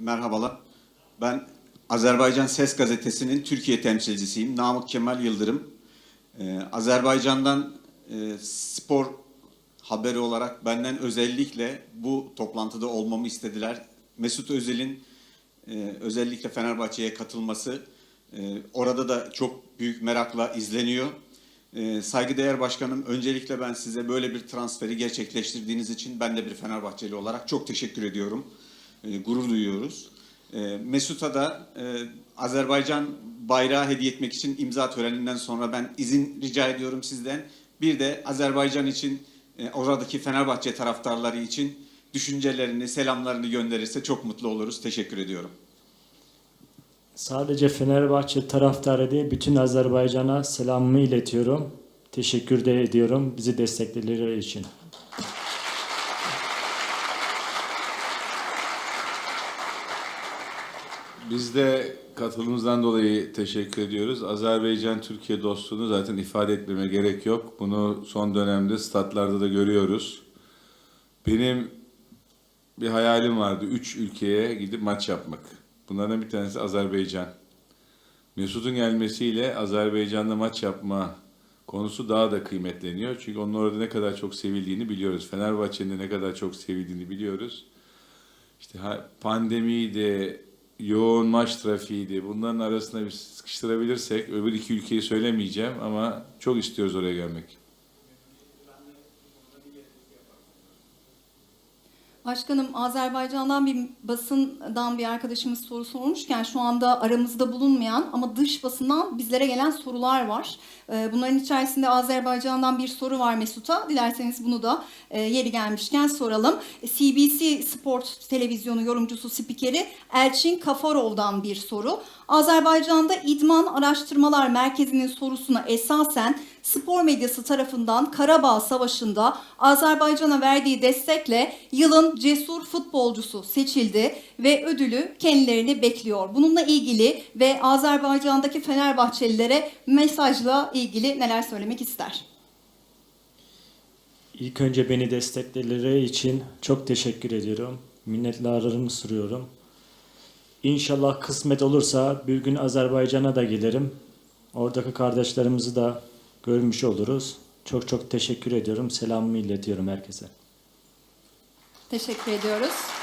Merhabalar. Ben Azerbaycan Ses Gazetesi'nin Türkiye temsilcisiyim. Namık Kemal Yıldırım. Ee, Azerbaycan'dan e, spor haberi olarak benden özellikle bu toplantıda olmamı istediler. Mesut Özil'in e, özellikle Fenerbahçe'ye katılması e, orada da çok büyük merakla izleniyor. E, saygıdeğer başkanım öncelikle ben size böyle bir transferi gerçekleştirdiğiniz için ben de bir Fenerbahçeli olarak çok teşekkür ediyorum. E, gurur duyuyoruz. E, Mesut'a da e, Azerbaycan bayrağı hediye etmek için imza töreninden sonra ben izin rica ediyorum sizden. Bir de Azerbaycan için e, oradaki Fenerbahçe taraftarları için düşüncelerini, selamlarını gönderirse çok mutlu oluruz. Teşekkür ediyorum. Sadece Fenerbahçe taraftarı değil, bütün Azerbaycan'a selamımı iletiyorum. Teşekkür de ediyorum bizi destekleri için. Biz de katılımımızdan dolayı teşekkür ediyoruz. Azerbaycan-Türkiye dostluğunu zaten ifade etmeme gerek yok. Bunu son dönemde statlarda da görüyoruz. Benim bir hayalim vardı. Üç ülkeye gidip maç yapmak. Bunlardan bir tanesi Azerbaycan. Mesut'un gelmesiyle Azerbaycan'da maç yapma konusu daha da kıymetleniyor. Çünkü onun orada ne kadar çok sevildiğini biliyoruz. Fenerbahçe'nin ne kadar çok sevildiğini biliyoruz. İşte pandemiydi, yoğun maç trafiğiydi. Bunların arasında bir sıkıştırabilirsek, öbür iki ülkeyi söylemeyeceğim ama çok istiyoruz oraya gelmek. Başkanım Azerbaycan'dan bir basından bir arkadaşımız soru sormuşken şu anda aramızda bulunmayan ama dış basından bizlere gelen sorular var. Ee, Bunların içerisinde Azerbaycan'dan bir soru var Mesut'a. Dilerseniz bunu da e, yeri gelmişken soralım. CBC Sport televizyonu yorumcusu spikeri Elçin Kafarov'dan bir soru. Azerbaycan'da İdman Araştırmalar Merkezi'nin sorusuna esasen spor medyası tarafından Karabağ Savaşı'nda Azerbaycan'a verdiği destekle yılın cesur futbolcusu seçildi ve ödülü kendilerini bekliyor. Bununla ilgili ve Azerbaycan'daki Fenerbahçelilere mesajla ilgili neler söylemek ister? İlk önce beni destekleri için çok teşekkür ediyorum. Minnettarlarımı sunuyorum. İnşallah kısmet olursa bir gün Azerbaycan'a da gelirim. Oradaki kardeşlerimizi de görmüş oluruz. Çok çok teşekkür ediyorum. Selamımı iletiyorum herkese. Teşekkür ediyoruz.